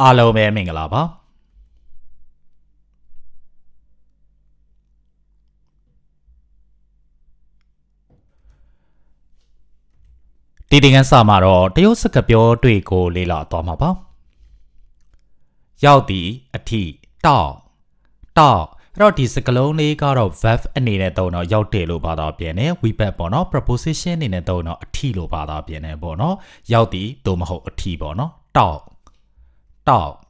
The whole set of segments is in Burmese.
အားလုံးပဲမင်္ဂလာပါဒီတင်ကန်းစာမှာတော့တရုတ်စကားပြောတွေကိုလေ့လာသွားမှာပါရောက်သည်အထီတောက်တောက်အဲ့တော့ဒီစကားလုံးလေးကတော့ verb အနေနဲ့သုံးတော့ရောက်တယ်လို့ဘာသာပြန်တယ် we back ပေါ့နော် preposition အနေနဲ့သုံးတော့အထီလို့ဘာသာပြန်တယ်ပေါ့နော်ရောက်သည်သို့မဟုတ်အထီပေါ့နော်တောက် 到，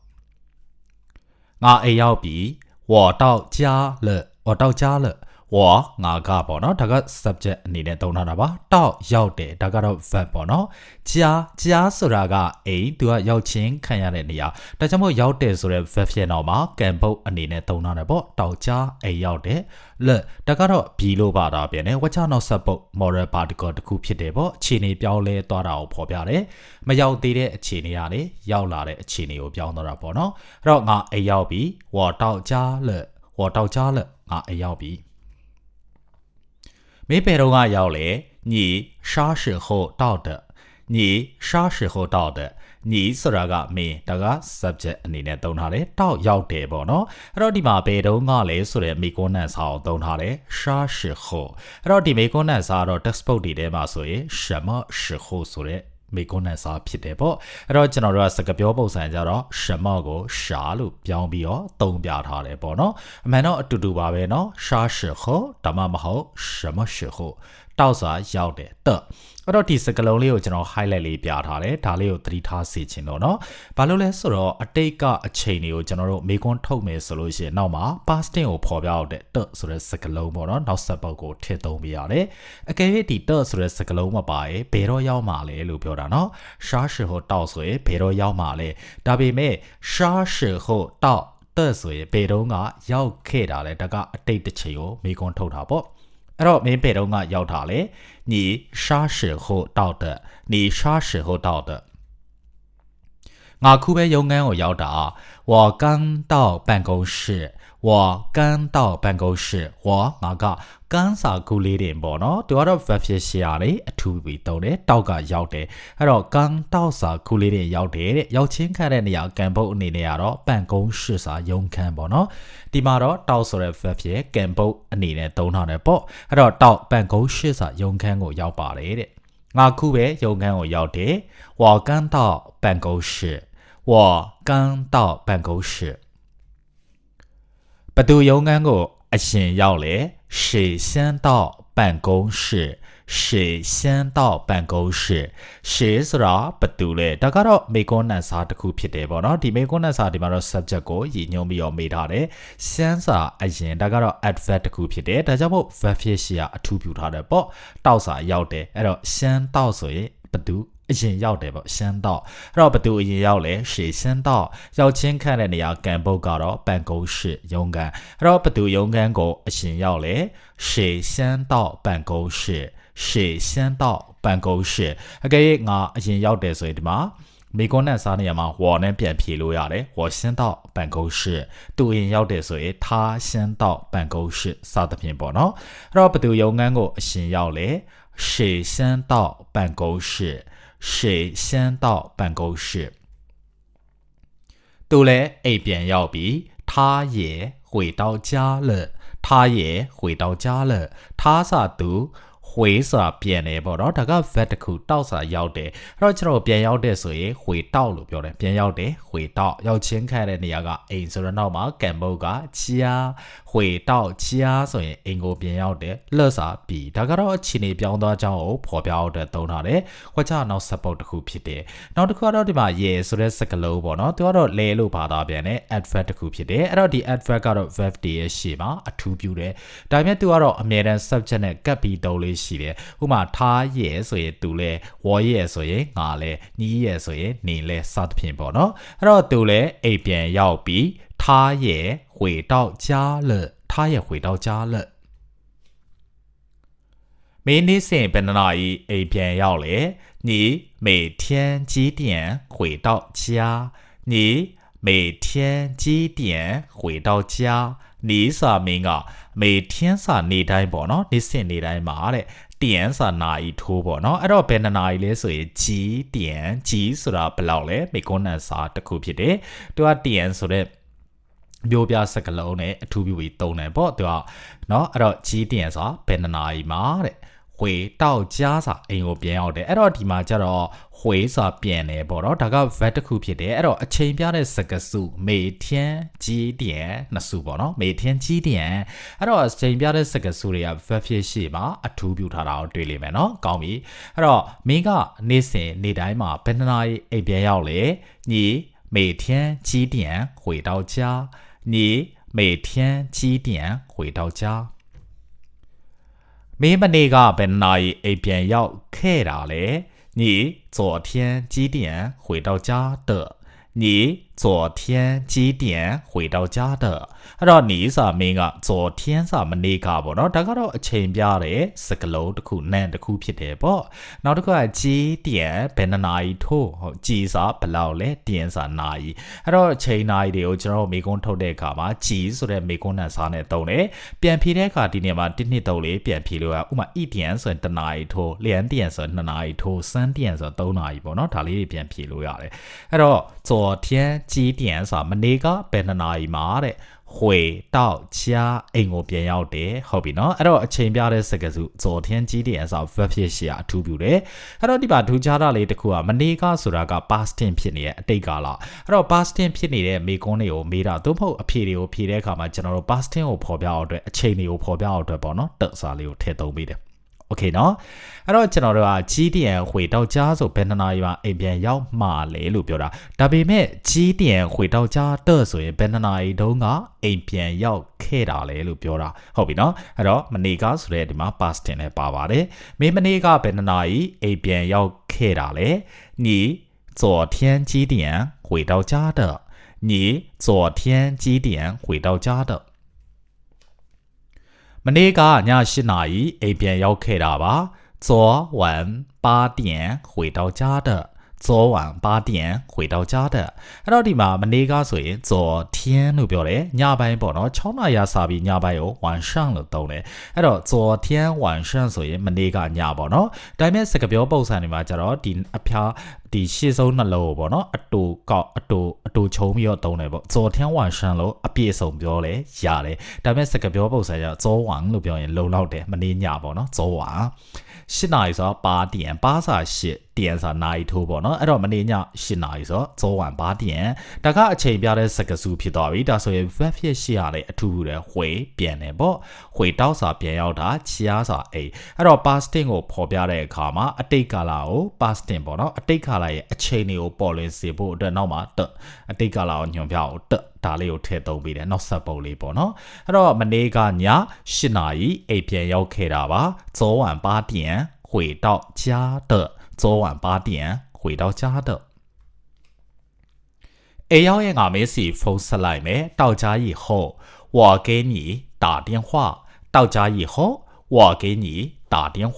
我爱要比，我到家了，我到家了。 ဝါငါကပေါ့နော်ဒါက subject အနေနဲ့သုံးထားတာပါတောက်ရောက်တယ်ဒါကတော့ verb ပေါ့နော်ကြားကြားဆိုတာကအိမ်သူကရောက်ချင်းခံရတဲ့နေရာဒါကြောင့်မို့ရောက်တယ်ဆိုတဲ့ verb ဖြစ်တော့မှာ can ပုတ်အနေနဲ့သုံးထားတယ်ပေါ့တောက်ကြားအိမ်ရောက်တယ်လက်ဒါကတော့ be လို့ပါတာပြန်တယ်ဝါချနောက်ဆက်ပုတ် moral particle တစ်ခုဖြစ်တယ်ပေါ့အခြေအနေပြောင်းလဲသွားတာကိုဖော်ပြတယ်မရောက်သေးတဲ့အခြေအနေကနေရောက်လာတဲ့အခြေအနေကိုပြောင်းသွားတာပေါ့နော်အဲ့တော့ငါအိမ်ရောက်ပြီဝါတောက်ကြားလက်ဝါတောက်ကြားလက်ငါအိမ်ရောက်ပြီ 没白龙啊要来，你啥时候到的？你啥时候到的？你ဆိုတာကမင်းဒါက subject အနေနဲ့သုံးထားတယ်တောက်ရောက်တယ်ပေါ့နော်အဲ့တော့ဒီမှာဘယ်တုန်းကလဲဆိုတဲ့မိကွန်းနန်စာကိုသုံးထားတယ်ရှာ时候အဲ့တော့ဒီမိကွန်းနန်စာကတော့ textbook တွေထဲမှာဆိုရင်什么时候ဆိုတဲ့ မေကွန်းနဲ့စာဖြစ်တယ်ပေါ့အဲ့တော့ကျွန်တော်တို့ကစကပြောပုံစံကြတော့ရှမော့ကိုရှာလို့ပြောင်းပြီးတော့သုံးပြထားတယ်ပေါ့နော်အမှန်တော့အတူတူပါပဲနော်ရှာရှေခိုဒါမှမဟုတ်ရှမော့ရှေခိုတောက်စာရောက်တယ်တော့ အဲ့တော့ဒီစကလုံးလေးကိုကျွန်တော် highlight လေးပြထားတယ်ဒါလေးကိုသတိထားစေချင်တော့เนาะဘာလို့လဲဆိုတော့အတိတ်ကအချိန်တွေကိုကျွန်တော်တို့မေကွန်းထုတ်မယ်ဆိုလို့ရှိရင်နောက်မှာ past tense ကိုဖော်ပြအောင်တဲ့တော့ဆိုတဲ့စကလုံးပေါ့เนาะနောက်ဆက်ပုတ်ကိုထည့်သုံးပြရတယ်အကယ်၍ဒီတော့ဆိုတဲ့စကလုံးမပါရင်ဘယ်တော့ရောက်မှာလဲလို့ပြောတာเนาะရှားရှိဟိုတောက်ဆိုရင်ဘယ်တော့ရောက်မှာလဲဒါပေမဲ့ရှားရှိဟိုတောက်တဲ့ဆိုရင်ဘယ်တော့ကရောက်ခဲ့တာလဲဒါကအတိတ်တစ်ချိန်ကိုမေကွန်းထုတ်တာပေါ့ အဲ့တော့မင်းဘယ်တော့ကရောက်တာလဲ你啥时候到的你啥时候到的ငါခုပဲရုံငန်းကိုရောက်တာ我刚到办公室我刚到办公室我ငါက ကန်းစာကူလေးတင်ပေါ့နော်သူကတော့ Vafish ရှာလေအထူးပြီးတုံးတယ်တောက်ကရောက်တယ်အဲ့တော့ကန်းတောက်စာကူလေးတင်ရောက်တယ်တဲ့ရောက်ချင်းခတ်တဲ့နေရာကံပုတ်အနေနဲ့ကတော့ပန်ကုန်းရှစ်စာယုံခန်းပေါ့နော်ဒီမှာတော့တောက်ဆိုတဲ့ Vafish ကံပုတ်အနေနဲ့သုံးထားတယ်ပေါ့အဲ့တော့တောက်ပန်ကုန်းရှစ်စာယုံခန်းကိုရောက်ပါတယ်တဲ့ငါခုပဲယုံခန်းကိုရောက်တယ်ဝါကန်းတောက်ပန်ကုန်းရှစ်ဝါကန်းတောက်ပန်ကုန်းရှစ်ဘသူယုံခန်းကို အရှင်ရောက်လေ谁先到办公室谁先到办公室谁ဆိုတာဘသူလဲဒါကတော့မေကွန်းနန်စာတစ်ခုဖြစ်တယ်ပေါ့နော်ဒီမေကွန်းနန်စာဒီမှာတော့ subject ကိုရည်ညွှန်းပြီးတော့မေးထားတယ်ရှမ်းစာအရင်ဒါကတော့ adverb တစ်ခုဖြစ်တယ်ဒါကြောင့်မို့ verb ဖြစ်ရှိရအထူးပြုထားတယ်ပေါ့တောက်စာရောက်တယ်အဲ့တော့ရှမ်းတောက်ဆိုရင်ဘသူ အရင်ရောက်တယ်ပေါ့ရှမ်းတော့အဲ့တော့ဘသူအရင်ရောက်လဲရှေရှမ်းတော့ရောက်ချင်းခန့်တဲ့နေရာကန်ပုတ်ကတော့ပန်ကုန်းရှိရုံကန်အဲ့တော့ဘသူရုံကန်ကိုအရင်ရောက်လဲရှေရှမ်းတော့ပန်ကုန်းရှိရှေရှမ်းတော့ပန်ကုန်းရှိအကယ်၍ငါအရင်ရောက်တယ်ဆိုရင်ဒီမှာမေကွန်နဲ့စားနေရမှာဝေါ်နဲ့ပြန်ဖြေလို့ရတယ်ဝေါ်ရှင်းတော့ပန်ကုန်းရှိသူရင်ရောက်တယ်ဆိုရင်ထားရှင်းတော့ပန်ကုန်းရှိစသဖြင့်ပေါ့နော်အဲ့တော့ဘသူရုံကန်ကိုအရင်ရောက်လဲရှေရှမ်းတော့ပန်ကုန်းရှိ 谁先到办公室သူလည်းအိမ်ပြန်ရောက်ပြီ他也回到家了他也回到家了他စာသူဝေးဆိုတာပြန်တယ်ပေါ့နော်ဒါက vet တစ်ခုတောက်စာရောက်တယ်အဲ့တော့ကျွန်တော်ပြန်ရောက်တဲ့ဆိုရင်ဝေတောက်လို့ပြောတယ်ပြန်ရောက်တယ်ဝေတောက်ရောက်ချင်းခံတဲ့နေရာကအိမ်ဆိုတော့နောက်မှာကံဘုတ်ကချာ ဝေတောက်ချာဆိုရင်အိမ်ကိုပြန်ရောက်တယ်လှစာပြီဒါကတော့အခြေအနေပြောင်းသွားကြောင်းကိုဖော်ပြအောင်တဲ့သုံးထားတယ်ခွက်ချနောက် support တစ်ခုဖြစ်တယ်နောက်တစ်ခုကတော့ဒီမှာ yeah ဆိုတဲ့စကားလုံးပေါ့နော်သူကတော့လဲလို့ဘာသာပြန်တယ် adverb တစ်ခုဖြစ်တယ်အဲ့တော့ဒီ adverb ကတော့ verb တည်းရဲ့ရှေ့မှာအထူးပြုတယ်ဒါပေမဲ့သူကတော့အမြဲတမ်း subject နဲ့ကပ်ပြီးတုံးလေးရှိတယ်ဥမာထားရဲ့ဆိုရင်သူလဲဝေါ်ရဲ့ဆိုရင်ငါလဲညီးရဲ့ဆိုရင်နေလဲစသဖြင့်ပေါ့နော်အဲ့တော့သူလဲအိမ်ပြန်ရောက်ပြီး ထားရဲ့回到家了他也回到家了မင်းနေ့စဉ်ဘယ်နှနာရီအိမ်ပြန်ရောက်လဲ你每天几点回到家你每天几点回到家你စာမင်းက每天စာနေတိုင်းပေါ့နော်နေ့စဉ်နေတိုင်းမှာတဲ့ 点စာနာဤထိုးပေါ့နော်အဲ့တော့ဘယ်နှစ်နာရီလဲဆိုရင်ကြီး点ကြီးဆိုတာဘယ်လောက်လဲမိကွန်းနန်စာတစ်ခုဖြစ်တယ်သူက点ဆိုတဲ့ မျိုးပြစကလုံးနဲ့အထူးပြုပြီးသုံးတယ်ပေါ့သူကเนาะအဲ့တော့ကြီး点ဆိုတာဘယ်နှစ်နာရီမှာတဲ့回到家စာအိမ်ကိုပြန်ရောက်တယ်အဲ့တော့ဒီမှာကျတော့回စာပြန်တယ်ပေါ့နော်ဒါက vet တစ်ခုဖြစ်တယ်အဲ့တော့အချိန်ပြတဲ့စကားစု每天几点နှစ်စုပေါ့နော်每天几点အဲ့တော့အချိန်ပြတဲ့စကားစုတွေက vet ဖြစ်ရှိမှာအထူးပြုထားတာကိုတွေ့လိမ့်မယ်နော်ကောင်းပြီအဲ့တော့မင်းကနေ့စဉ်နေ့တိုင်းမှာဘယ်နှစ်နာရီအိမ်ပြန်ရောက်လဲညီ每天几点回到家 你每天几点回到家？没把那个本来一边要开了嘞。你昨天几点回到家的？你昨天几点回到家的အဲ့တော့你စာမင်းက昨天စာမနေ့ကပေါ့နော်ဒါကတော့အချိန်ပြတဲ့စကလုံးတစ်ခုနံတစ်ခုဖြစ်တယ်ပေါ့နောက်တစ်ခုကကြီး点ဘယ်နှစ်နာရီထို့ဟုတ်ကြီးစာဘယ်လောက်လဲ点စာနာရီအဲ့တော့အချိန်နာရီတွေကိုကျွန်တော်မေကွန်းထုတ်တဲ့အခါမှာကြီးဆိုတဲ့မေကွန်းနဲ့စာနဲ့တုံးတယ်ပြန်ဖြေတဲ့အခါဒီနေရာမှာ1 2 3လေးပြန်ဖြေလို့ရဥမာ一点ဆိုရင်1နာရီထို့两点ဆိုရင်2နာရီထို့3点ဆိုရင်3နာရီပေါ့နော်ဒါလေးတွေပြန်ဖြေလို့ရတယ်အဲ့တော့昨天 几点ဆိုတာမနေ့ကဘယ်နှစ်နာရီမှာတဲ့ဟွေတော့ချာအိမ်ကိုပြန်ရောက်တယ်ဟုတ်ပြီနော်အဲ့တော့အချိန်ပြတဲ့စကားစုဇော်ထင်းကြီးတဲ့အစား verb ဖြစ်ရှိရအထူးပြုတယ်အဲ့တော့ဒီမှာထူးခြားတာလေးတစ်ခုကမနေ့ကဆိုတာက past tense ဖြစ်နေရဲ့အတိတ်ကာလအဲ့တော့ past tense ဖြစ်နေတဲ့မိကွန်းတွေကိုမေးတာသို့မဟုတ်အဖြေတွေကိုဖြေတဲ့အခါမှာကျွန်တော်တို့ past tense ကိုဖော်ပြအောင်အတွက်အချိန်တွေကိုဖော်ပြအောင်အတွက်ပေါ့နော်တက်စားလေးကိုထည့်သုံးပေးတယ် โอเคเนาะအဲ့တော့ကျွန်တော်တို့ကကြီးတန်ခွေတောက်ကြားဆိုဘယ်နှစ်နာရီမှာအိမ်ပြန်ရောက်မှလဲလို့ပြောတာဒါပေမဲ့ကြီးတန်ခွေတောက်ကြားတော့ဆိုရင်ဘယ်နှစ်နာရီတုန်းကအိမ်ပြန်ရောက်ခဲ့တာလဲလို့ပြောတာဟုတ်ပြီเนาะအဲ့တော့မနေ့ကဆိုတဲ့ဒီမှာ past tense နဲ့ပါပါတယ်မင်းမနေ့ကဘယ်နှစ်နာရီအိမ်ပြန်ရောက်ခဲ့တာလဲ你昨天几点回到家的你昨天几点回到家的 မနေ့ကည8နာရီအိမ်ပြန်ရောက်ခဲ့တာပါ昨晚8点回到家的昨晚8点回到家的အဲ့တော့ဒီမှာမနေ့ကဆိုရင်昨天လို့ပြောတယ်ညပိုင်းပေါ့နော်6နာရီစာပြီးညပိုင်းကို晚上လို့သုံးတယ်အဲ့တော့昨天晚上ဆိုရင်မနေ့ကညပေါ့နော်ဒါပေမဲ့စကားပြောပုံစံတွေမှာကျတော့ဒီအဖျား ဒီရှေ့ဆုံးနှလုံးကိုပေါ့နော်အတူကောက်အတူအတူချုံပြီးတော့သုံးတယ်ပေါ့ဇော်ထန်းဝါရှန်လို့အပြည့်အစုံပြောလဲရတယ်ဒါပေမဲ့စကပြောပုံစံကျဇော်ဝမ်လို့ပြောရင်လုံလောက်တယ်မနေညပေါ့နော်ဇော်ဝါ၈နာရီဆိုတော့ပါတန်ပါစာ၈တန်စာနာရီထိုးပေါ့နော်အဲ့တော့မနေည၈နာရီဆိုတော့ဇော်ဝမ်ပါတန်ဒါကအချိန်ပြတဲ့စကစုဖြစ်သွားပြီဒါဆိုရင် vef ရရှိရတဲ့အထူးဘူးတဲ့ဟွေပြန်တယ်ပေါ့ဟွေတောက်စာပြန်ရောက်တာချီယားစာအိအဲ့တော့ past tense ကိုဖော်ပြတဲ့အခါမှာအတိတ်ကာလကို past tense ပေါ့နော်အတိတ်ကာရဲ့အချိန်တွေကိုပေါ်လွင်စေဖို့အတွက်နောက်မှာတအတိတ်ကာလကိုညွှန်ပြအောင်တဒါလေးကိုထည့်သုံးပေးတယ်နောက်ဆက်ပုံလေးပေါ့နော်အဲ့တော့မနေ့ကည၈နာရီအိမ်ပြန်ရောက်ခဲ့တာပါ昨晚八点回到家的昨晚八点回到家的အေးရောက်ရဲ့ငါမေးစီဖုန်းဆက်လိုက်မယ်တောက်ကြ以后我给你打电话တောက်ကြ以后我给你打电话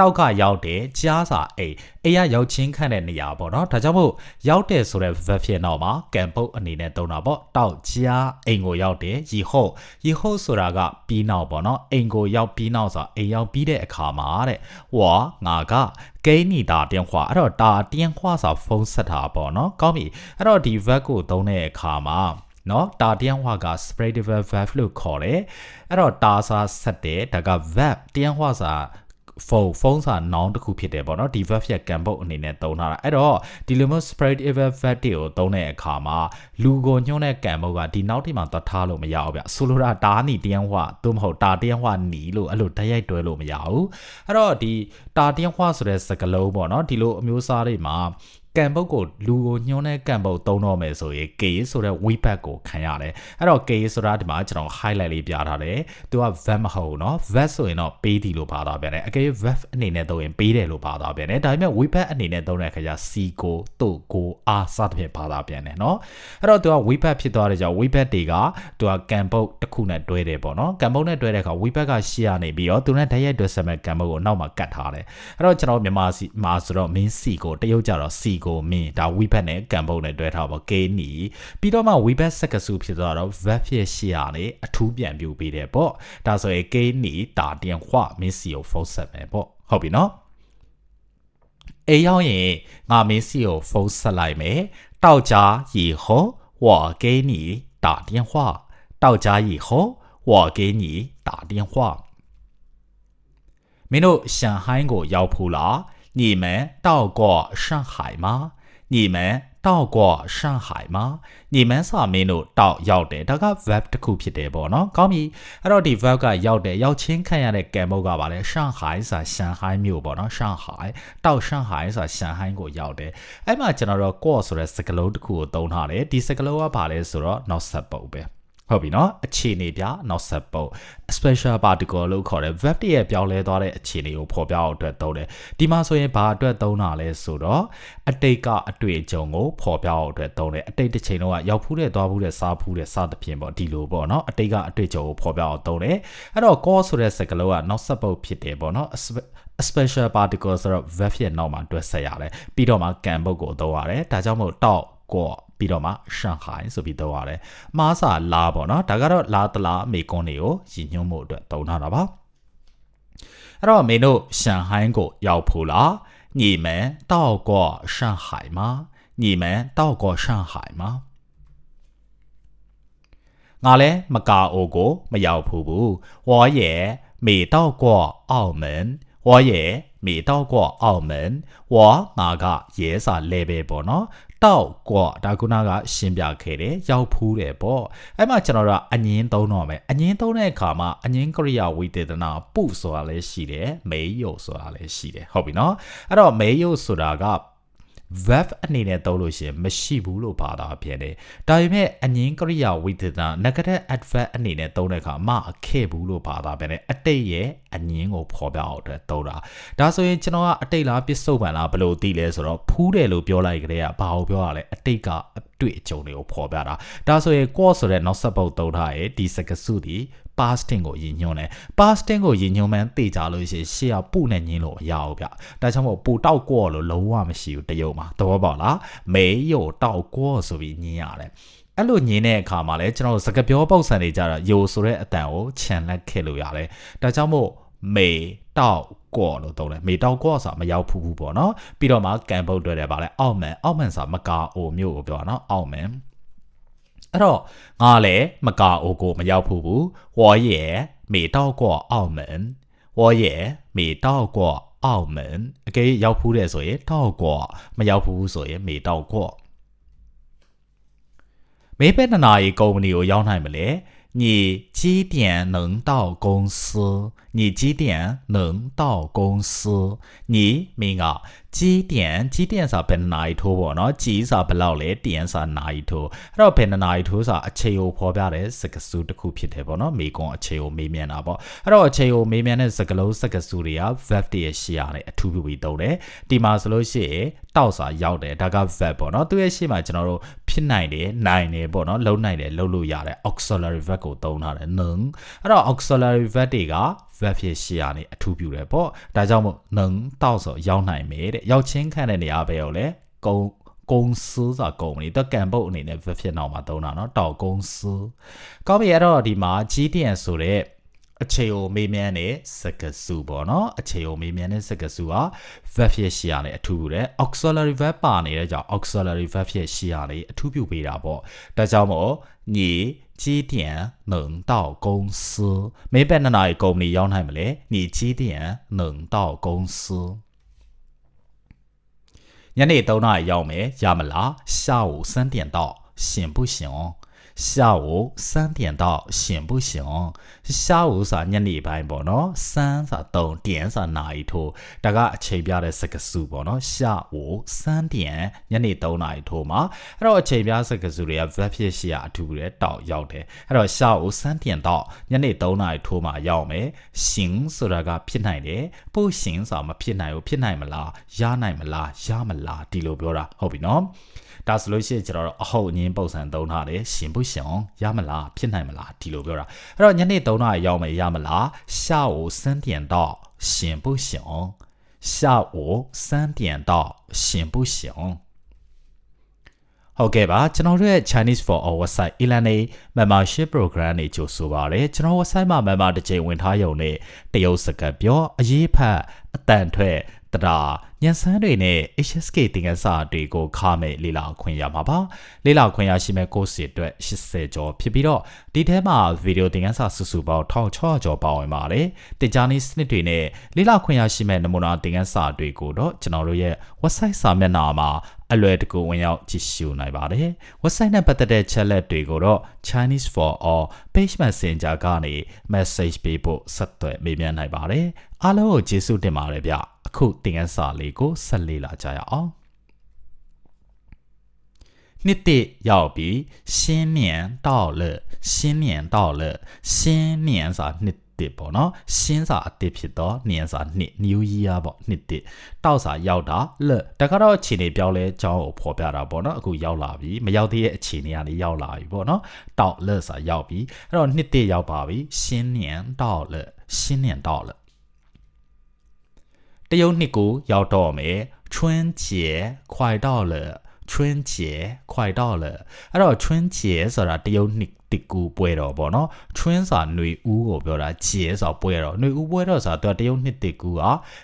တောက်ကရောက်တယ်ကြားစာအိတ်အိတ်ရရောက်ချင်းခန့်တဲ့နေရာပေါ့နော်ဒါကြောင့်မို့ရောက်တယ်ဆိုတဲ့ verb ဖြစ်တော့မှာကံပုတ်အနေနဲ့သုံးတာပေါ့တောက်ကြားအိမ်ကိုရောက်တယ်ရီဟုတ်ရီဟုတ်ဆိုတာကပြီးနောက်ပေါ့နော်အိမ်ကိုရောက်ပြီးနောက်ဆိုအိမ်ရောက်ပြီးတဲ့အခါမှာတဲ့ဟွာငါကဂိန်းနီတာတင်းခွာအဲ့တော့တာတင်းခွာဆိုဖုန်းဆက်တာပေါ့နော်ကောင်းပြီအဲ့တော့ဒီ verb ကိုသုံးတဲ့အခါမှာနော်တာတန်ဟွာက spreadable valve လို့ခေါ်တယ်အဲ့တော့တာစာဆက်တယ်ဒါက valve တန်ဟွာစာ ဖုန်းဖုန်းစာ noun တစ်ခုဖြစ်တယ်ပေါ့နော် ဒီ verb ရဲ့ကံပုတ်အနေနဲ့သုံးထားတာအဲ့တော့ဒီလိုမျိုး spreadable verb တွေကိုသုံးတဲ့အခါမှာလူကိုညွှန်းတဲ့ကံပုတ်ကဒီနောက်ထိမှသွားထားလို့မရဘူးဗျဆိုလိုတာတာနီတန်ဟွာသို့မဟုတ်တာတန်ဟွာနီလို့အဲ့လိုတိုက်ရိုက်တွဲလို့မရဘူးအဲ့တော့ဒီတာတန်ဟွာဆိုတဲ့စကားလုံးပေါ့နော်ဒီလိုအမျိုးအစားတွေမှာ ကံပုတ်ကိုလူကိုညှိုးတဲ့ကံပုတ်သုံးတော့မယ်ဆိုရင် K ဆိုတဲ့ webback ကိုခံရတယ်အဲ့တော့ K ဆိုတာဒီမှာကျွန်တော် highlight လေးပြထားတယ်သူက verb မဟုတ်ဘူးเนาะ verb ဆိုရင်တော့ပေးတယ်လို့ပါတာပြန်တယ်အကယ် verb အနေနဲ့သုံးရင်ပေးတယ်လို့ပါတာပြန်တယ်ဒါပေမဲ့ webback အနေနဲ့သုံးတဲ့အခါကျ C ကိုတို့ကိုအားစသဖြင့်ပါတာပြန်တယ်เนาะအဲ့တော့သူက webback ဖြစ်သွားတဲ့ကြောင့် webback တွေကသူကကံပုတ်တစ်ခုနဲ့တွဲတယ်ပေါ့เนาะကံပုတ်နဲ့တွဲတဲ့အခါ webback ကရှေ့ရနေပြီးတော့သူနဲ့ဓာတ်ရိုက်တွဲဆက်မဲ့ကံပုတ်ကိုနောက်မှာကတ်ထားတယ်အဲ့တော့ကျွန်တော်မြန်မာစီမှာဆိုတော့ main C ကိုတရုတ်ကြတော့ C ကိုမင်းဒါဝီဘက်နဲ့ကံပုံနဲ့တွဲထားပါကဲနီပြီးတော့မှဝီဘက်ဆက်ကစုဖြစ်သွားတော့ vap ဖြစ်ရှိရလေအထူးပြန်ပြူပေးတယ်ပေါ့ဒါဆိုရင်ကဲနီဒါတန်ခွမင်းစီကိုဖုန်းဆက်မယ်ပေါ့ဟုတ်ပြီနော်အေးရောက်ရင်ငါမင်းစီကိုဖုန်းဆက်လိုက်မယ်တောက်ကြားရေဟောဝါကဲနီဒါတန်ခွတောက်ကြားရေဟောဝါကဲနီဒါတန်ခွမင်းတို့ရှန်ဟိုင်းကိုရောက်ဖို့လား 你们到过上海吗你们到过上海吗你们စာမင်းတို့တောက်ရောက်တယ်ဒါက verb တစ်ခုဖြစ်တယ်ပေါ့နော်ကောင်းပြီအဲ့တော့ဒီ verb ကရောက်တယ်ရောက်ချင်းခံရတဲ့ကံမုတ်ကပါလဲ上海စာရှန်ဟိုင်းမြို့ပေါ့နော်上海တောက်上海စာရှန်ဟိုင်းကိုရောက်တယ်အဲ့မှာကျွန်တော်တို့ 过 ဆိုတဲ့စကားလုံးတစ်ခုကိုသုံးထားတယ်ဒီစကားလုံးကပါလဲဆိုတော့ not ဆက်ပုတ်ပဲ ဟုတ်ပြီနော်အခြေအနေပြနောက်ဆက်ပုတ် special particle လို့ခေါ်တဲ့ verb တရဲ့ပြောင်းလဲသွားတဲ့အခြေအနေကိုဖော်ပြအောင်အတွက်သုံးတယ်ဒီမှာဆိုရင်ဘာအတွက်သုံးတာလဲဆိုတော့အတိတ်ကအတွေ့အကြုံကိုဖော်ပြအောင်အတွက်သုံးတယ်အတိတ်တစ်ချိန်လုံးကရောက်ဖူးတဲ့သွားဖူးတဲ့စားဖူးတဲ့စသဖြင့်ပေါ့ဒီလိုပေါ့နော်အတိတ်ကအတွေ့အကြုံကိုဖော်ပြအောင်သုံးတယ်အဲ့တော့ call ဆိုတဲ့စကားလုံးကနောက်ဆက်ပုတ်ဖြစ်တယ်ပေါ့နော် special particle ဆိုတော့ verb ရဲ့နောက်မှာတွဲဆက်ရတယ်ပြီးတော့မှကံပုတ်ကိုသုံးရတယ်ဒါကြောင့်မို့တော့ကို ကော့ပြီးတော့မှရှန်ဟိုင်ဆိုပြီးတော့ရတယ်။မှားစာလာပေါ့နော်။ဒါကတော့လာတလားအမေကွန်းတွေကိုရည်ညွှန်းမှုအတွက်သုံးထားတာပါ။အဲ့တော့မင်းတို့ရှန်ဟိုင်းကိုရောက်ဖို့လား။ညီမန်တောက်ကော့ရှန်ဟိုင်မှာညီမန်တောက်ကော့ရှန်ဟိုင်မှာငါလည်းမကာအိုကိုမရောက်ဘူးဘူး။ဝေါ်ရဲ့မေတောက်ကော့အောင်မန်ဝေါ်ရဲ့မေတောက်ကော့အောင်မန်ဝေါ်ငါကရဲစာလဲပဲပေါ့နော် တောက်ကွာဒါကုနာကရှင်းပြခဲ့တယ်ရောက်ဖူးတယ်ပေါ့အဲ့မှာကျွန်တော်တို့အငင်းသုံးတော့မယ်အငင်းသုံးတဲ့အခါမှာအငင်းကရိယာဝိသေသနာပုဆိုတာလည်းရှိတယ်မေယုတ်ဆိုတာလည်းရှိတယ်ဟုတ်ပြီနော်အဲ့တော့မေယုတ်ဆိုတာက verb အနေနဲ့သုံးလို့ရှိရင်မရှိဘူးလို့ဘာသာဖြစ်တယ်။ဒါပေမဲ့အငင်းကရိယာဝိသေသနာ negative adverb အနေနဲ့သုံးတဲ့အခါမခဲ့ဘူးလို့ဘာသာပဲနဲ့အတိတ်ရဲ့အငင်းကိုဖော်ပြအောင်အတွက်သုံးတာ။ဒါဆိုရင်ကျွန်တော်ကအတိတ်လားပစ္စုပန်လားဘယ်လိုသိလဲဆိုတော့ဖူးတယ်လို့ပြောလိုက်ကြတဲ့ကဘာကိုပြောရလဲအတိတ်ကအတွေ့အကြုံတွေကိုဖော်ပြတာ။ဒါဆိုရင် course ဆိုတဲ့နောက်ဆက်ပုတ်သုံးထားရဲ့ဒီစကားစုဒီ past tense ကိုရည်ညွှန်းတယ် past tense ကိုရည်ညွှန်းမှန်းသိကြလို့ရှိရင်ရှေ့ကပုနဲ့ညင်းလို့မရဘူးဗျဒါကြောင့်မို့ပူတောက်ကောလို့လုံးဝမရှိဘူးတရုပ်မှာသဘောပေါက်လားမေယိုတောက်ကောဆိုပြီးညင်းရတယ်အဲ့လိုညင်းတဲ့အခါမှာလဲကျွန်တော်စကားပြောပုံစံတွေကြတော့ယိုဆိုတဲ့အတန်ကိုခြံလက်ခဲ့လို့ရတယ်ဒါကြောင့်မို့မေတောက်ကောလို့သုံးတယ်မေတောက်ကောဆိုတာမရောက်ဘူးဘူးပေါ့နော်ပြီးတော့မှကန်ပုတ်တွေ့တယ်ဗာလဲအောက်မန်အောက်မန်ဆိုတာမကာအိုမျိုးကိုပြောတာနော်အောက်မန် အဲ့တော့ငါလည်းမကာအိုကိုမရောက်ဘူးဘူး我也没到过澳门我也没到过澳门အကေရောက်ဖူးတယ်ဆိုရင်到过မရောက်ဘူးဆိုရင်没到过မေးပဲနှစ်နာရီကုမ္ပဏီကိုရောက်နိုင်မလဲ你几点能到公司？你几点能到公司？你မင်း ကြီးတန်ကြီးတန်စာဘယ်နှနာရီထိုးပေါ့နော်ကြီးစာဘယ်လောက်လဲတန်စာနာရီထိုးအဲ့တော့ဘယ်နှနာရီထိုးစာအခြေကိုဖော်ပြတဲ့စကားစုတစ်ခုဖြစ်တယ်ပေါ့နော်မေကွန်အခြေကိုမေးမြန်းတာပေါ့အဲ့တော့အခြေကိုမေးမြန်းတဲ့စကားလုံးစကားစုတွေက verb တရဲ့ရှေ့ရတဲ့အထူးပြုပြီးသုံးတယ်ဒီမှာဆိုလို့ရှိရင်တောက်စာရောက်တယ်ဒါက verb ပေါ့နော်သူရဲ့ရှေ့မှာကျွန်တော်တို့ဖြစ်နိုင်တယ်နိုင်တယ်ပေါ့နော်လုံးနိုင်တယ်လုံးလို့ရတယ် auxiliary verb ကိုသုံးထားတယ် nung အဲ့တော့ auxiliary verb တွေက verb ဖြစ်ရှိရနေအထူးပြုတယ်ပေါ့ဒါကြောင့်မို့能到ဆိုရောက်နိုင်မယ်တဲ့ရောက်ချင်းခံတဲ့နေရာပဲရောလဲကုံကုံစူးဆိုတာကုံမလီတော့ကန်ပုတ်အနေနဲ့ verb ဖြစ်နောက်မှာသုံးတာเนาะတောက်ကုံစူးကောင်းပြီအဲ့တော့ဒီမှာ GTN ဆိုတဲ့အခြေကိုမေးမြန်းတဲ့စကစုပေါ့နော်အခြေကိုမေးမြန်းတဲ့စကစုဟာ verb ဖြစ်ရှိရလေအထူးပြုတယ် auxiliary verb ပါနေတဲ့ကြောင့် auxiliary verb ဖြစ်ရှိရလေအထူးပြုပေးတာပေါ့ဒါကြောင့်မို့ 你几点能到公司မင်းဘယ်နှစ်နာရီကုမ္ပဏီရောက်နိုင်မလဲ你几点能到公司ညနေ3နာရီရောက်မယ်ရမလား下午3点到行不行 下午3点到行不行下午စာညနေပိုင်းပေါ့နော်3စာ3点စာနာရီထိုးဒါကအချိန်ပြတဲ့စကားစုပေါ့နော်下午3点ညနေ3နာရီထိုးမှာအဲ့တော့အချိန်ပြစကားစုတွေက verb ဖြစ်ရှိရအထူးတဲ့တောက်ရောက်တယ်အဲ့တော့下午3点到ညနေ3နာရီထိုးမှာရောက်မယ်行ဆိုတာကဖြစ်နိုင်တယ်不行ဆိုတာမဖြစ်နိုင်ဘူးဖြစ်နိုင်မလားရနိုင်မလားရမလားဒီလိုပြောတာဟုတ်ပြီနော် ဒါဆိုလို့ရှိရင်ကျွန်တော်တို့အဟုတ်အငင်းပုံစံသုံးထားတယ်ရှင်不行ရမလားဖြစ်နိုင်မလားဒီလိုပြောတာအဲ့တော့ညနေ3နာရီရောက်မယ်ရမလား下午3点到行不行下午3点到行不行 ဟုတ်ကဲ့ပါကျွန်တော်တို့ရဲ့ Chinese for All website e-learning membership program တွေကြိုဆိုပါရစေကျွန်တော် website မှာ member တစ်ချိန်ဝင်ထားရုံနဲ့တရုတ်စကားပြောအရေးဖတ်အတန်ထွက် တရာညံစမ်းတွေနဲ့ HSK သင်ခန်းစာတွေကိုခါမဲ့လေ့လာခွင့်ရမှာပါလေ့လာခွင့်ရရှိမဲ့ course တွေအတွက်80ကျော်ဖြစ်ပြီးတော့ဒီထဲမှာဗီဒီယိုသင်ခန်းစာစုစုပေါင်း1600ကျော်ပါဝင်ပါတယ်တင်ကြားနည်းစနစ်တွေနဲ့လေ့လာခွင့်ရရှိမဲ့နမူနာသင်ခန်းစာတွေကိုတော့ကျွန်တော်တို့ရဲ့ website စာမျက်နှာမှာအလွယ်တကူဝင်ရောက်ကြည့်ရှုနိုင်ပါတယ်။ website နဲ့ပတ်သက်တဲ့ chat လက်တွေကိုတော့ Chinese for all page messenger ကနေ message ပေးဖို့ဆက်သွယ်မေးမြန်းနိုင်ပါတယ်။အားလုံးကိုကျေးဇူးတင်ပါတယ်ဗျ။ အခုသင်ခန်းစာလေးကိုဆက်လေ့လာကြရအောင်။နှစ်တရောက်ပြီး新年到了新年到了新年ဆိုတာနှစ်တစ်ပေါ့နော်ရှင်းစာအတစ်ဖြစ်တော့နင်းစာနှစ် new year ပေါ့နှစ်တစ်တောက်စာရောက်တာလက်တကတော့အခြေအနေပြောင်းလဲကြောင်းကိုဖော်ပြတာပေါ့နော်အခုရောက်လာပြီမရောက်သေးတဲ့အခြေအနေကနေရောက်လာပြီပေါ့နော်တောက်လက်စာရောက်ပြီအဲ့တော့နှစ်တစ်ရောက်ပါပြီရှင်း年到了新年到了တ ရုတ်နှစ်ကိုရောက်တော့မယ်春节快到了春节快到了အဲ့တော့春节ဆိုတာတရုတ်နှစ် တကူပွဲတော်ပေါ့နော်ချွင်းစာຫນွေဦးကိုပြောတာဂျဲဆိုပွဲတော်ຫນွေဦးပွဲတော်ဆိုတာသူကတရုတ်နှစ်တကူက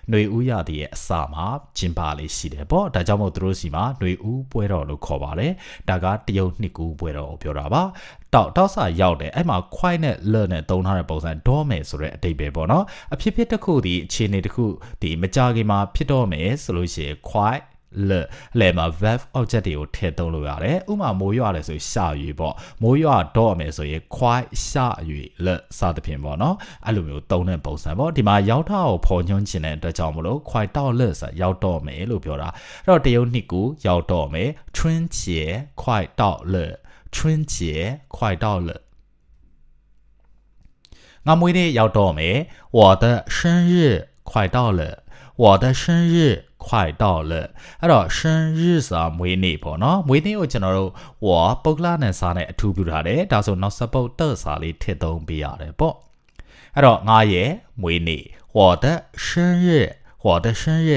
ຫນွေဦးရတဲ့ရဲ့အစမှာကျင်းပလေးရှိတယ်ပေါ့ဒါကြောင့်မို့သူတို့စီမှာຫນွေဦးပွဲတော်လို့ခေါ်ပါတယ်ဒါကတရုတ်နှစ်ကူပွဲတော်ကိုပြောတာပါတောက်တောက်စာရောက်တယ်အဲ့မှာခွိုင်းနဲ့လဲ့နဲ့တုံးထားတဲ့ပုံစံဒေါမယ်ဆိုတဲ့အတိတ်ပဲပေါ့နော်အဖြစ်ဖြစ်တစ်ခုဒီအခြေအနေတစ်ခုဒီမကြခင်မှာဖြစ်တော့မယ်ဆိုလို့ရှိရင်ခွိုင်း လေလေမှာ verb object တွေကိုထည့်သုံးလို့ရတယ်ဥမာမိုးရွာလဲဆိုရှာရွေပေါ့မိုးရွာတော့မယ်ဆိုရင် quite ရှာရွေလေစသဖြင့်ပေါ့နော်အဲ့လိုမျိုးသုံးတဲ့ပုံစံပေါ့ဒီမှာရောက်တာကိုဖော်ညွှန်းခြင်းတဲ့အတွက်ကြောင့်မလို့ quite တော့လေဆိုရောက်တော့မယ်လို့ပြောတာအဲ့တော့တရုတ်နှစ်ကူရောက်တော့မယ်春节快到了春节快到了ငါမွေးနေ့ရောက်တော့မယ်我的生日快到了我的生日 快到了အဲ့တော့生日ဆိုတာမွေးနေ့ပေါ့နော်မွေးနေ့ကိုကျွန်တော်တို့ဝါပုတ်လာနဲ့စားနဲ့အထူးပြုထားတယ်ဒါဆိုနောက်စပုတ်တက်စားလေးထည့်သုံးပေးရတယ်ပေါ့အဲ့တော့ငါရဲ့မွေးနေ့我的生日我的生日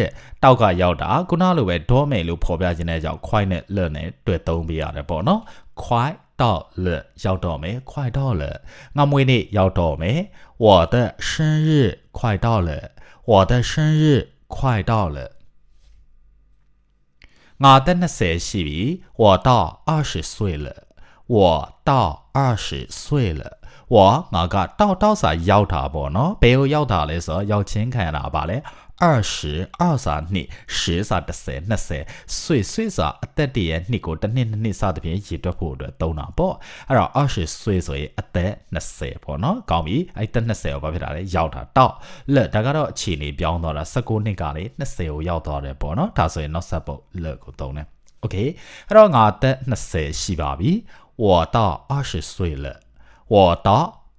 တောက်ကရောက်တာခုနလိုပဲဒေါ်မယ်လို့ဖော်ပြခြင်းတဲ့ကြောင့်ခွိုင်းနဲ့လက်နဲ့တွေ့သုံးပေးရတယ်ပေါ့နော်ခွိုင်း到了ရောက်တော့မယ်快到了ငါမွေးနေ့ရောက်တော့မယ်我的生日快到了我的生日快到了 ငါတက်20ရှိပြီ我到20岁了我到20岁了我ငါကတောက်တောက်စာရောက်တာပေါ့နော်ဘယ်ကိုရောက်တာလဲဆိုတော့ရောက်ချင်းခံရတာပါလေ 20 2စာနှစ်10စာ30 20ဆွေဆွေစာအသက်တည်းရဲ့နှစ်ကိုတစ်နှစ်နှစ်နှစ်စသဖြင့်ရေတွက်ဖို့အတွက်သုံးတာပေါ့အဲ့တော့20ဆွေဆိုရင်အသက်20ပေါ့နော်ကောင်းပြီအဲ့သက်20ကိုဘာဖြစ်တာလဲရောက်တာတောက်လက်ဒါကတော့အခြေအနေပြောင်းသွားတာ19နှစ်ကလေ20ကိုရောက်သွားတယ်ပေါ့နော်ဒါဆိုရင်နောက်ဆက်ဖို့လက်ကိုသုံးတယ်โอเคအဲ့တော့ငါအသက်20ရှိပါပြီ我到20岁了我到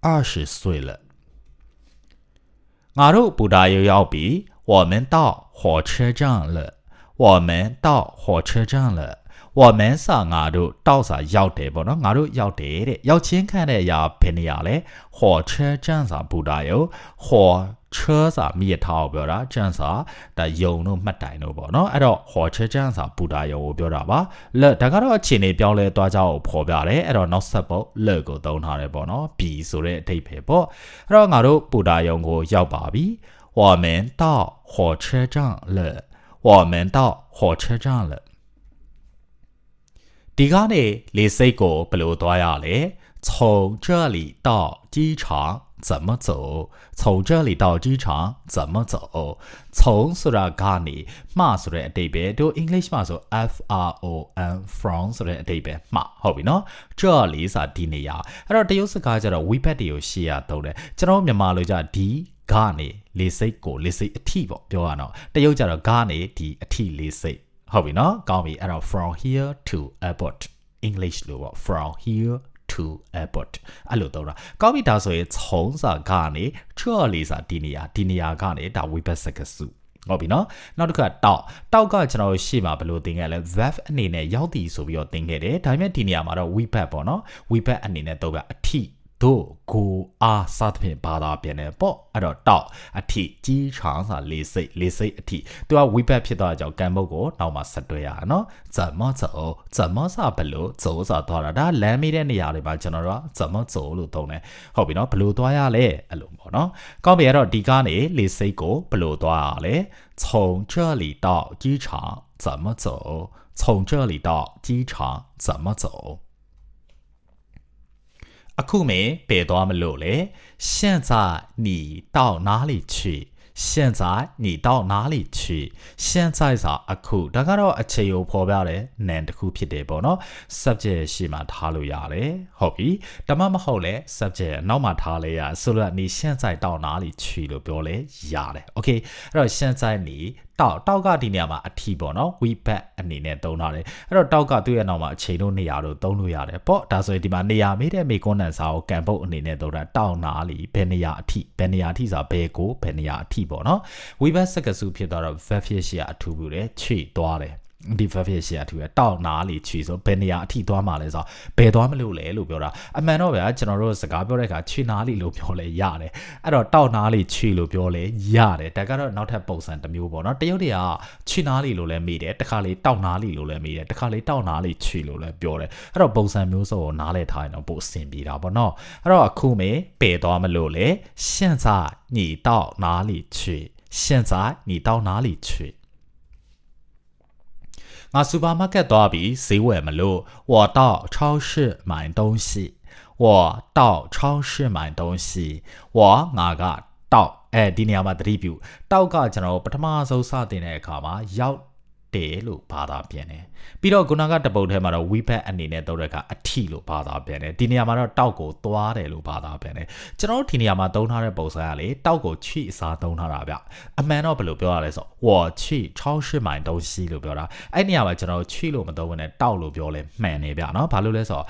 20岁了ငါတို့ဘူတာရုံရောက်ပြီ 我们到火车站了我们到火车站了我们စာငါတို့တောက်စာရောက်တယ်ပေါ့နော်ငါတို့ရောက်တယ်တဲ့ရောက်ချင်းခံတဲ့အရာဘယ်နေရာလဲ火车站စာဘူတာယုံ火车စာမြစ်ထားကိုပြောတာကျန်စာဒါယုံတို့မှတ်တိုင်တို့ပေါ့နော်အဲ့တော့火车站စာဘူတာယုံကိုပြောတာပါလက်ဒါကတော့အခြေအနေပြောင်းလဲသွားကြအောင်ဖော်ပြတယ်အဲ့တော့နောက်ဆက်ဖို့လက်ကိုသုံးထားတယ်ပေါ့နော် B ဆိုတဲ့အဓိပ္ပာယ်ပေါ့အဲ့တော့ငါတို့ဘူတာယုံကိုရောက်ပါပြီ 我们到火车站了我们到火车站了ဒီကနေလေစိတ်ကိုဘယ်လိုသွားရလဲ从这里到机场怎么走从这里到机场怎么走从ဆိုတာကနေမှဆိုတဲ့အတိတ်ပဲတို့ English မှာဆို F R O N from ဆိုတဲ့အတိတ်ပဲမှဟုတ်ပြီနော်这里စာဒီနေရာအဲ့တော့တရုတ်စကားကျတော့ we bet တွေကိုရှေ့ရသုံးတယ်ကျွန်တော်မြန်မာလိုကြဒီ ကနေလေစိတ်ကိုလေစိတ်အထိပေါ့ပြောရတော့တရုတ်ကြတော့ကနေဒီအထိလေစိတ်ဟုတ်ပြီနော်ကောင်းပြီအဲ့တော့ from here to airport English လို့ပေါ့ from here to airport အဲ့လိုတော့တာကောင်းပြီဒါဆိုရင်ခြုံစာကနေချော့လေးစာဒီနေရာဒီနေရာကနေဒါ web စကစုဟုတ်ပြီနော်နောက်တစ်ခါတောက်တောက်ကကျွန်တော်ရှေ့မှာဘယ်လိုသင်ခဲ့လဲ verb အနေနဲ့ရောက်တည်ဆိုပြီးတော့သင်ခဲ့တယ်ဒါပေမဲ့ဒီနေရာမှာတော့ web ပေါ့နော် web အနေနဲ့တော့အထိ တို့ကိုအားစသဖြင့်ဘာသာပြန်တယ်ပေါ့အဲ့တော့တောက်အထိကြီးချောင်းစာလေးစိတ်လေးစိတ်အထိသူကဝိဘတ်ဖြစ်သွားကြောင့်ကံပုတ်ကိုနောက်မှဆက်တွဲရအောင်နော်怎么走怎么စဘလို့走စာသွားတာဒါလမ်းမေးတဲ့နေရာတွေမှာကျွန်တော်တို့က怎么走လို့သုံးတယ်ဟုတ်ပြီနော်ဘလို့သွားရလဲအဲ့လိုပေါ့နော်ကောင်းပြီအဲ့တော့ဒီကားနေလေးစိတ်ကိုဘလို့သွားရလဲ从这里到机场怎么走从这里到机场怎么走 အခုမင်းဘယ်သွားမလို့လဲ现在你到哪里去现在你到哪里去现在စာအခုဒါကတော့အခြေကိုဖော်ပြတယ်နံတစ်ခုဖြစ်တယ်ပေါ့နော် subject ရှိမှထားလို့ရတယ်ဟုတ်ပြီဒါမှမဟုတ်လဲ subject နောက်မှထားလဲရဆိုတော့你现在到哪里去လို့ပြောလဲရတယ် okay အဲ့တော့现在你 တောက်တောက်ကဒီနေရာမှာအထီပေါ့နော် we back အနေနဲ့သုံးထားတယ်အဲ့တော့တောက်ကသူ့ရဲ့နောက်မှာအချိန်တို့နေရာတို့သုံးလို့ရတယ်ပေါ့ဒါဆိုရင်ဒီမှာနေရာမေးတဲ့မေကွန်းနန်စာကိုကံပုတ်အနေနဲ့သုံးတာတောက်နာလီဘယ်နေရာအထီဘယ်နေရာအထီဆိုတာဘယ်ကိုဘယ်နေရာအထီပေါ့နော် we back စကားစုဖြစ်သွားတော့ verb ဖြစ်ရှိအထူးဘူးတယ်ခြေသွားတယ် ဒီ verb ဖြစ်ရှိအထူးရတောက်နာလီခြေဆိုဘယ်နေရာအထိသွားမှာလဲဆိုတော့ဘယ်သွားမလို့လဲလို့ပြောတာအမှန်တော့ဗျာကျွန်တော်တို့စကားပြောတဲ့အခါခြေနာလီလို့ပြောလဲရတယ်အဲ့တော့တောက်နာလီခြေလို့ပြောလဲရတယ်ဒါကတော့နောက်ထပ်ပုံစံတစ်မျိုးပေါ့နော်တရုတ်တွေကခြေနာလီလို့လဲမေးတယ်တခါလေတောက်နာလီလို့လဲမေးတယ်တခါလေတောက်နာလီခြေလို့လဲပြောတယ်အဲ့တော့ပုံစံမျိုးစုံကိုနားလဲထားရင်တော့ပိုအဆင်ပြေတာပေါ့နော်အဲ့တော့အခုမေးဘယ်သွားမလို့လဲ现在你到哪里去现在你到哪里去 ငါစူပါမားကတ်သွားပြီးဈေးဝယ်မလို့我到超市买东西我到超市买东西我ငါကတောက်အဲဒီနေရာမှာသတိပြုတောက်ကကျွန်တော်ပထမဆုံးစတင်တဲ့အခါမှာရောက် တယ်လို့ဘာသာပြန်တယ်ပြီးတော့ခုနကတပုတ်ထဲမှာတော့ we back အနေနဲ့သုံးတဲ့အခါအထီလို့ဘာသာပြန်တယ်ဒီနေရာမှာတော့တောက်ကိုသွားတယ်လို့ဘာသာပြန်တယ်ကျွန်တော်ဒီနေရာမှာသုံးထားတဲ့ပုံစံကလေတောက်ကိုချီအစားသုံးထားတာဗျအမှန်တော့ဘယ်လိုပြောရလဲဆိုဝေါ်ချီ68မိုင်သုံးရှိလို့ပြောတာအဲ့နေရာမှာကျွန်တော်ချီလို့မသုံးဘဲနဲ့တောက်လို့ပြောလဲမှန်နေဗျနော်ဘာလို့လဲဆိုတော့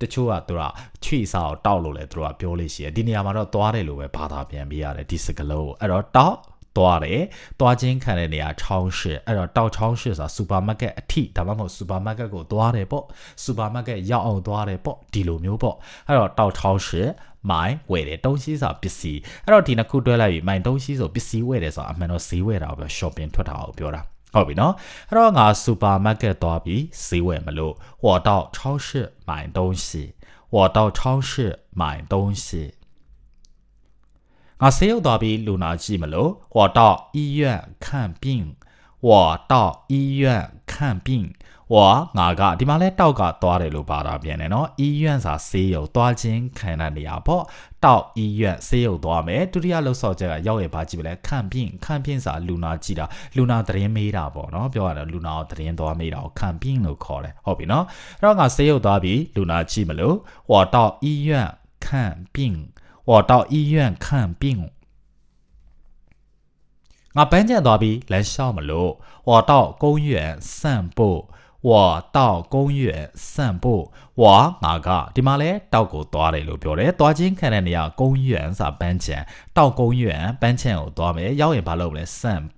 တချို့ကသူကချွေစာကိုတောက်လို့လဲသူကပြောလို့ရှိရဒီနေရာမှာတော့သွားတယ်လို့ပဲဘာသာပြန်ပေးရတယ်ဒီစကလုံးကိုအဲ့တော့တောက် သွားတယ်။သွားချင်းခံတဲ့နေရာချောင်းရှစ်အဲ့တော့တောက်ချောင်းရှစ်ဆိုတာစူပါမားကက်အထိဒါမှမဟုတ်စူပါမားကက်ကိုသွားတယ်ပေါ့။စူပါမားကက်ရောက်အောင်သွားတယ်ပေါ့ဒီလိုမျိုးပေါ့။အဲ့တော့တောက်ချောင်းရှစ်မိုင်ဝယ်တယ်တုံးရှိစာပစ္စည်းအဲ့တော့ဒီနှစ်ခုတွဲလိုက်ပြီးမိုင်တုံးရှိဆိုပစ္စည်းဝယ်တယ်ဆိုတာအမှန်တော့ဈေးဝယ်တာပဲ shopping ထွက်တာကိုပြောတာဟုတ်ပြီနော်အဲ့တော့ငါစူပါမားကက်သွားပြီးဈေးဝယ်မလို့ဟောတော့68မိုင်တုံးရှိဟောတော့68မိုင်တုံးရှိ ငါဆေးရုံသွားပြီးလူနာကြည့်မလို့我到医院看病我到医院看病ဝါငါကဒီမှာလဲတောက်ကသွားတယ်လို့ပါတာပြန်တယ်နော်医院စာဆေးရုံသွားခြင်းခံတဲ့နေရာပေါ့တောက်医院ဆေးရုံသွားမယ်ဒုတိယလှုပ်ဆော်ချက်ကရောက်ရပါကြည့်မလဲခံပြင်းခံပြင်းစာလူနာကြည့်တာလူနာသတင်းမေးတာပေါ့နော်ပြောရတယ်လူနာကိုသတင်းသွားမေးတာကိုခံပြင်းလို့ခေါ်တယ်ဟုတ်ပြီနော်အဲ့တော့ငါဆေးရုံသွားပြီးလူနာကြည့်မလို့ဝါတောက်医院看病 我到医院看病ငါပန်းချံသွားပြီးလမ်းလျှောက်မလို့我到公园散步我到公园散步我ငါကဒီမှာလဲတောက်ကိုသွားတယ်လို့ပြောတယ်သွားချင်းခံတဲ့နေရာ公园စာပန်းချံတောက်公园ပန်းချံကိုသွားမယ်ရောက်ရင်ဘာလုပ်မလဲ散步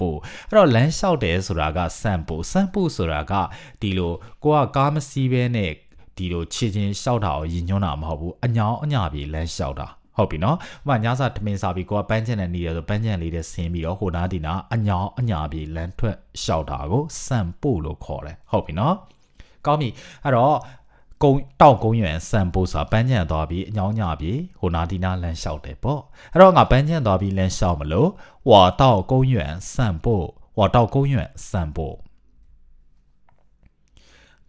အဲ့တော့လမ်းလျှောက်တယ်ဆိုတာက散步散步ဆိုတာကဒီလိုကိုကကားမစီးဘဲနဲ့ဒီလိုခြေချင်းလျှောက်တာကိုရည်ညွှန်းတာမဟုတ်ဘူးအညောင်အညာပြေလမ်းလျှောက်တာ ဟုတ်ပြီနော်။ဥပမာညစာထမင်းစားပြီးကိုကပန်းချင်တဲ့နေရဆိုပန်းချင်လေးတဲ့ဆင်းပြီးတော့ဟိုနားဒီနာအညောင်အညာပြီးလမ်းထွက်လျှောက်တာကိုစံပို့လို့ခေါ်တယ်။ဟုတ်ပြီနော်။ကောင်းပြီ။အဲ့တော့ကုန်းတောက်ကုန်းရွယ်စံပို့စာပန်းချင်သွားပြီးအညောင်ညာပြီးဟိုနာဒီနာလမ်းလျှောက်တယ်ပေါ့။အဲ့တော့ငါပန်းချင်သွားပြီးလမ်းလျှောက်မလို့ဝါတောက်ကုန်းရွယ်စံပို့ဝါတောက်ကုန်းရွယ်စံပို့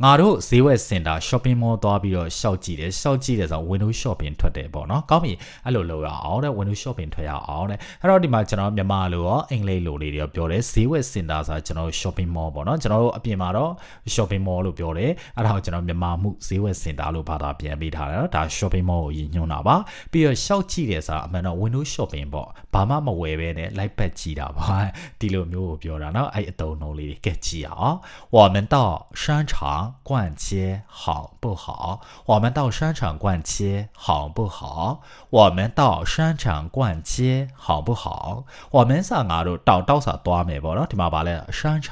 ငါတို့ဈေးဝယ်စင်တာ shopping mall သွားပြီးတော့ရှောက်ကြည့်တယ်ရှောက်ကြည့်တယ်ဆို window shopping ထွက်တယ်ပေါ့နော်ကောင်းပြီအဲ့လိုလုပ်ရအောင်တဲ့ window shopping ထွက်ရအောင်တဲ့အဲ့တော့ဒီမှာကျွန်တော်မြန်မာလိုရောအင်္ဂလိပ်လိုလေးတွေရောပြောတယ်ဈေးဝယ်စင်တာဆိုတာကျွန်တော် shopping mall ပေါ့နော်ကျွန်တော်တို့အပြင်မှာတော့ shopping mall လို့ပြောတယ်အဲ့ဒါကိုကျွန်တော်မြန်မာမှုဈေးဝယ်စင်တာလို့ဘာသာပြန်ပေးထားတယ်နော်ဒါ shopping mall ကိုရည်ညွှန်းတာပါပြီးတော့ရှောက်ကြည့်တယ်ဆိုတာအမှန်တော့ window shopping ပေါ့ဘာမှမဝယ်ဘဲနဲ့ live ပတ်ကြည့်တာပါဒီလိုမျိုးကိုပြောတာနော်အဲ့အတုံးလုံးလေးတွေကကြည့်ရအောင်ဝါမန်တော့ရှမ်းချာ逛街好不好我们到商场逛街好不好我们到商场逛街好不好我们စာငါတို့တောက်တောက်စာသွားမယ်ပေါ့နော်ဒီမှာဗာလဲ商场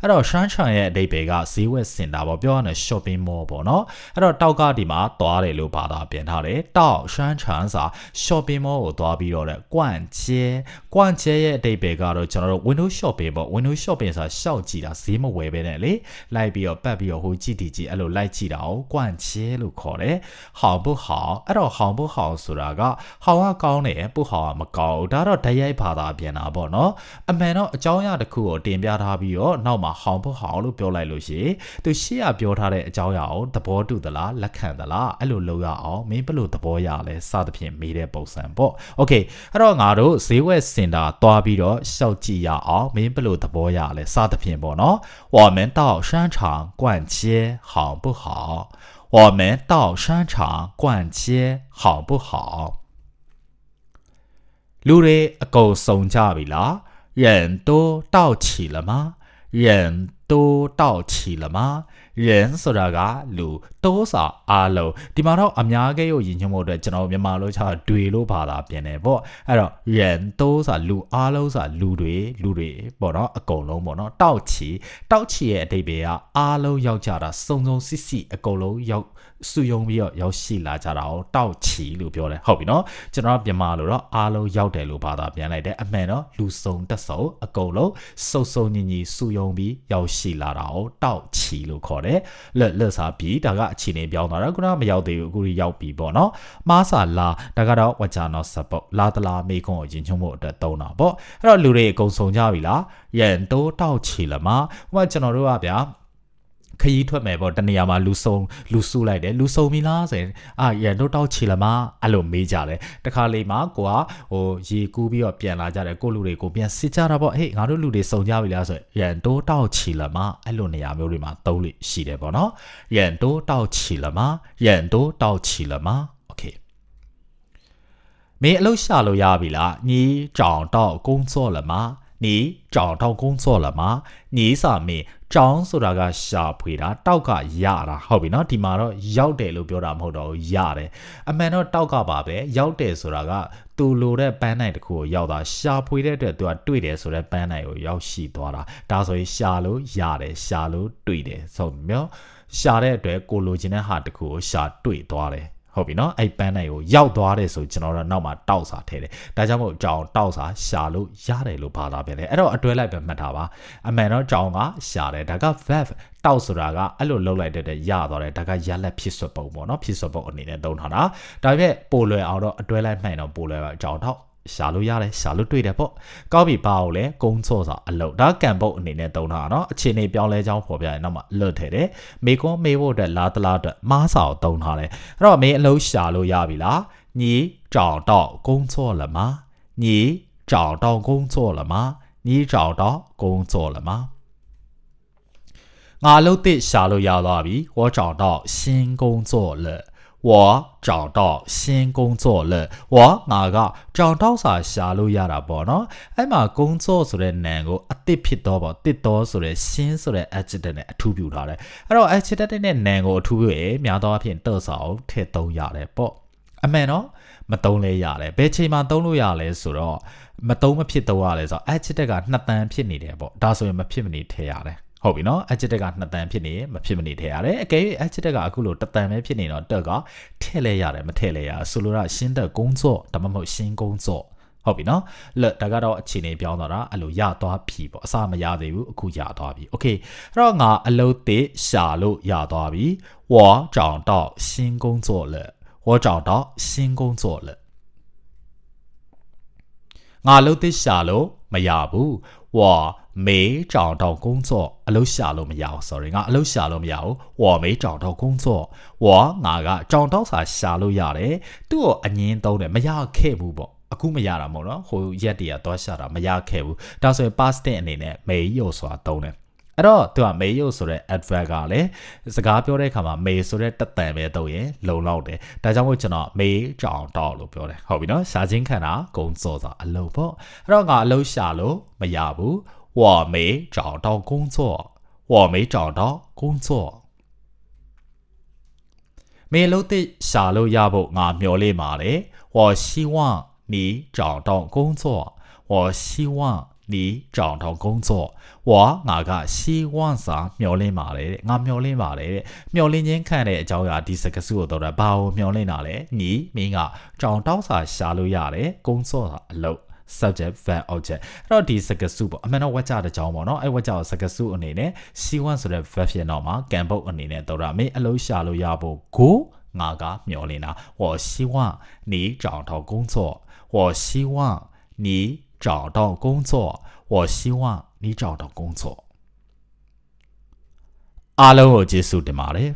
အဲ့တော့商场ရဲ့အဓိပ္ပာယ်ကဈေးဝယ်စင်တာပေါ့ပြောရရင် shopping mall ပေါ့နော်အဲ့တော့တောက်ကဒီမှာသွားတယ်လို့ဘာသာပြန်ထားတယ်တောက်商场စာ shopping mall ကိုသွားပြီးတော့တဲ့逛街逛街ရဲ့အဓိပ္ပာယ်ကတော့ကျွန်တော်တို့ window shopping ပေါ့ window shopping ဆိုတာရှောက်ကြည့်တာဈေးမဝယ်ပဲနဲ့လေလိုက်ပြီးတော့ပတ်ပြီးတော့ ဟိုကြည့်တီကြည့်အဲ့လိုလိုက်ကြည့်တာကိုကွန့်ချဲလို့ခေါ်တယ်။ဟောင်不好အဲ့တော့ဟောင်不好ဆိုတာကဟောင်ကကောင်းတယ်不好ကမကောင်းဘူးဒါတော့ဓာတ်ရိုက်ဘာသာပြန်တာပေါ့နော်။အမှန်တော့အကြောင်းအရာတစ်ခုကိုတင်ပြထားပြီးတော့နောက်မှာဟောင်不好လို့ပြောလိုက်လို့ရှိရင်သူရှေ့ကပြောထားတဲ့အကြောင်းအရာကိုသဘောတူသလားလက်ခံသလားအဲ့လိုလုပ်ရအောင်မင်းဘယ်လိုသဘောရလဲစသဖြင့်မေးတဲ့ပုံစံပေါ့။ Okay အဲ့တော့ငါတို့ဈေးဝယ်စင်တာတွားပြီးတော့ရှောက်ကြည့်ရအောင်မင်းဘယ်လိုသဘောရလဲစသဖြင့်ပေါ့နော်။我们到商场逛街 好不好？我们到商场逛街好不好？လူတွေအကုန်စုံကြပြီလား人都到齐了吗 人都到齐了吗人ဆိုတာကလူတိုးစာအားလုံးဒီမှာတော့အများကြီးကိုယဉ်ညွှန်းဖို့အတွက်ကျွန်တော်မြန်မာလိုချတွေလို့ဘာသာပြင်တယ်ပေါ့အဲ့တော့人တိုးစာလူအားလုံးစာလူတွေလူတွေပေါ့နော်အကုန်လုံးပေါ့နော်တောက်ချီတောက်ချီရဲ့အတိတ်ပဲကအားလုံးရောက်ကြတာစုံစုံစစ်စစ်အကုန်လုံးရောက် စုယုံပြီးတော့ရောက်ရှိလာကြတာကိုတောက်ချီလို့ပြောတယ်ဟုတ်ပြီနော်ကျွန်တော်မြန်မာလိုတော့အားလုံးရောက်တယ်လို့ဘာသာပြန်လိုက်တယ်အမှန်တော့လူစုံတက်စုံအကုန်လုံးစုံစုံညီညီစုယုံပြီးရောက်ရှိလာတာကိုတောက်ချီလို့ခေါ်တယ်လက်လက်စားပြီးဒါကအခြေအနေပြောင်းသွားတာခုနကမရောက်သေးဘူးအခုရောက်ပြီပေါ့နော်မားစာလာဒါကတော့ဝကြနောစပုတ်လာတလာမေခွန်ကိုရင်ချုံဖို့အတွက်သုံးတာပေါ့အဲ့တော့လူတွေအကုန်စုံကြပြီလားရန်တိုးတောက်ချီလမဟိုကကျွန်တော်တို့ကဗျာ ခยีထွက်မယ်ပေါ့တနေရာမှာလူဆုံလူစုလိုက်တယ်လူဆုံပြီလားဆိုရင်အာရတို့တောက်ချီလာမအဲ့လိုမေးကြတယ်တခါလေမှာကိုကဟိုရေကူးပြီးတော့ပြန်လာကြတယ်ကိုလူတွေကိုပြန်စစ်ကြတာပေါ့ဟေးငါတို့လူတွေစုံကြပြီလားဆိုရင်ရန်တို့တောက်ချီလာမအဲ့လိုနေရာမျိုးတွေမှာသုံးလိရှိတယ်ပေါ့နော်ရန်တို့တောက်ချီလာမရန်တို့တောက်ချီလာမโอเคမင်းအလုပ်ရှာလို့ရပြီလားညီကြောင်တော့ကုန်းစော့လာမ 你找到工作了吗你စာမင်းကြောင်းဆိုတာကရှာဖွေတာတောက်ကရတာဟုတ်ပြီနော်ဒီမှာတော့ရောက်တယ်လို့ပြောတာမဟုတ်တော့ဘူးရတယ်အမှန်တော့တောက်ကပါပဲရောက်တယ်ဆိုတာကသူလိုတဲ့ပန်းနိုင်တစ်ခုကိုရောက်တာရှာဖွေတဲ့အတွက်သူကတွေ့တယ်ဆိုတဲ့ပန်းနိုင်ကိုရောက်ရှိသွားတာဒါဆိုရင်ရှာလို့ရတယ်ရှာလို့တွေ့တယ်ဆိုမျိုးရှာတဲ့အတွက်ကိုလိုချင်တဲ့ဟာတစ်ခုကိုရှာတွေ့သွားတယ် ဟုတ်ပြီနော်အဲ့ပန်းနိုင်ကိုရောက်သွားတယ်ဆိုကျွန်တော်တို့နောက်မှာတောက်စာထည့်တယ်ဒါကြောင့်မို့ကြောင်တောက်စာရှာလို့ရတယ်လို့ဘာသာပြန်တယ်အဲ့တော့အတွဲလိုက်ပဲမှတ်ထားပါအမှန်တော့ကြောင်ကရှာတယ်ဒါက verb တောက်ဆိုတာကအဲ့လိုလုံးလိုက်တဲ့ရသွားတယ်ဒါကရလက်ဖြစ်စွပ်ပုံပေါ့နော်ဖြစ်စွပ်ပုံအနေနဲ့သုံးထားတာဒါပေမဲ့ပိုလွယ်အောင်တော့အတွဲလိုက်မှန်တော့ပိုလွယ်ပါကြောင်တော့ ရှာလို့ရတယ်ရှာလို့တွေ့တယ်ပေါ့ကောင်းပြီပါအောင်လဲကုန်းစောစာအလုပ်ဒါကံပုတ်အနေနဲ့သုံးတာเนาะအခြေအနေပြောင်းလဲကြောင်းပေါ်ပြရင်နောက်မှလွတ်ထဲတယ်မေကွန်မေဖို့အတွက်လာတလားအတွက်မားစာကိုသုံးထားတယ်အဲ့တော့မင်းအလုပ်ရှာလို့ရပြီလားညီ找到工作了吗你找到工作了吗你找到工作了吗ငါလုပ်တဲ့ရှာလို့ရသွားပြီ我找到新工作了 我找到新工作了我ငါက找到စာရှာလို့ရတာပေါ့နော်အဲ့မှာ工作ဆိုတဲ့နာမ်ကိုအသစ်ဖြစ်တော့ပေါ့တစ်တော့ဆိုတဲ့ရှင်းဆိုတဲ့ adjective နဲ့အထူးပြုထားတယ်အဲ့တော့ adjective နဲ့နာမ်ကိုအထူးပြုရင်များသောအားဖြင့်တော့စာကိုထည့်သုံးရတယ်ပေါ့အမှန်တော့မသုံးလဲရတယ်ဘယ်ချိန်မှာသုံးလို့ရလဲဆိုတော့မသုံးမဖြစ်တော့ရလဲဆိုတော့ adjective ကနှစ်တန်ဖြစ်နေတယ်ပေါ့ဒါဆိုရင်မဖြစ်မနေထည့်ရတယ် ဟုတ်ပြီနော် adjective က2တန်ဖြစ်နေမဖြစ်မနေထည့်ရတယ်အကယ်၍ adjective ကအခုလို1တန်ပဲဖြစ်နေတော့တက်ကထည့်လဲရတယ်မထည့်လဲရဆိုလိုတာရှင်းတက်ကုန်းစော့ဒါမှမဟုတ်ရှင်းကုန်းစော့ဟုတ်ပြီနော်လက်ဒါကတော့အခြေအနေပြောင်းသွားတာအဲ့လိုရသွားပြီပေါ့အစမရသေးဘူးအခုရသွားပြီโอเคအဲ့တော့ငါအလုတ်သေးရှာလို့ရသွားပြီဝါကြောင်တော့ရှင်းကုန်းစော့လက်ဝါကြောင်တော့ရှင်းကုန်းစော့လက်ငါအလုတ်သေးရှာလို့မရဘူးဝါ 没找到工作အလုပ်ရှာလို့မရဘူး sorry ငါအလုပ်ရှာလို့မရဘူး我没找到工作我ငါက找到စာရှာလို့ရတယ်သူ့ကိုအငင်းသုံးတယ်မရခဲ့ဘူးပေါ့အခုမရတာမဟုတ်နော်ဟိုရက်တည်းကသွားရှာတာမရခဲ့ဘူးဒါဆိုရင် past tense အနေနဲ့မေရုပ်ဆိုတာသုံးတယ်အဲ့တော့သူကမေရုပ်ဆိုတဲ့ adverb ကလည်းစကားပြောတဲ့အခါမှာမေဆိုတဲ့တတန်ပဲသုံးရင်လုံလောက်တယ်ဒါကြောင့်မို့ကျွန်တော်မေကြောင်တော့လို့ပြောတယ်ဟုတ်ပြီနော်ရှာချင်းခံတာဂုံစောစာအလုပ်ပေါ့အဲ့တော့ငါအလုပ်ရှာလို့မရဘူး 我没找到工作我没找到工作 မင်းလုံးသစ်ရှာလို့ရဖို့ငါမျှော်လင့်ပါတယ်我希望你找到工作我希望你找到工作我ငါက希望စာမျှော်လင့်ပါတယ်တဲ့ငါမျှော်လင့်ပါတယ်တဲ့မျှော်လင့်ခြင်းခံတဲ့အကြောင်းအရာဒီစကားစုကိုတော့တာဘာကိုမျှော်လင့်တာလဲညီမင်းကကြောင်တောက်စာရှာလို့ရတယ်ကုန်းစောတာအလုပ် subject verb object အဲ့တော့ဒီစကားစုပေါ့အမှန်တော့ဝါကြတဲ့ကြောင်းပေါ့နော်အဲ့ဝါကြကိုစကားစုအနေနဲ့ C1 ဆိုတဲ့ verb ဖြစ်တော့မှာကံပုတ်အနေနဲ့တော့တာမင်းအလုပ်ရှာလို့ရဖို့ကိုငါကမျှော်လင့်တာ我希望你找到工作我希望你找到工作我希望你找到工作အားလုံးကိုကျေးဇူးတင်ပါတယ်